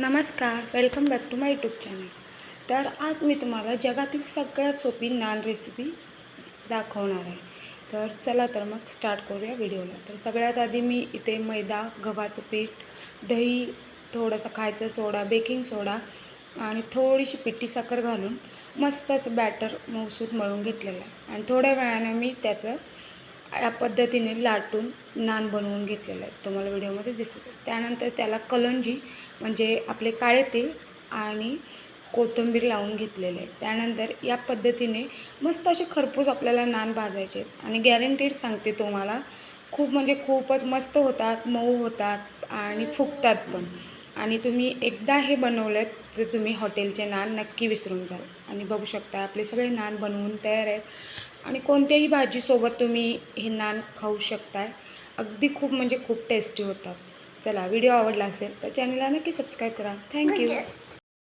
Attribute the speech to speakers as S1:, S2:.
S1: नमस्कार welcome back to my YouTube channel तर आज मी तुम्हाला जगातील सगळ्यात सोपी नान रेसिपी दाखवणार आहे. तर चला तर मग स्टार्ट करूया व्हिडिओला तर सगळ्यात आधी मी इथे मैदा गव्हाचं पीठ दही थोडासा खायचा सोडा बेकिंग सोडा आणि थोडीशी पिठी साखर घालून मस्त असं बॅटर मऊसूत मळून घेतलेलं आहे. आणि थोड्या वेळाने मी त्याचं या पद्धतीने लाटून नान बनवून घेतलेलं आहे. तुम्हाला व्हिडिओमध्ये दिसत आहे त्यानंतर त्याला कलंजी म्हणजे आपले काळे तेल आणि कोथिंबीर लावून घेतलेले आहे. त्यानंतर या पद्धतीने मस्त असे खरपूस आपल्याला नान भाजायचे आहेत. आणि गॅरंटीड सांगते तुम्हाला खूप म्हणजे खूपच मस्त होतात मऊ होतात आणि फुगतात पण. आणि तुम्ही एकदा हे बनवलेत तर तुम्ही हॉटेलचे नान नक्की विसरून जाल. आणि बघू शकता आपले सगळे नान बनवून तयार आहेत. आणि कोणत्याही भाजीसोबत तुम्ही हे नान खाऊ शकताय. अगदी खूप म्हणजे खूप टेस्टी होतात. चला व्हिडिओ आवडला असेल तर चॅनलला नक्की सबस्क्राईब करा. थँक्यू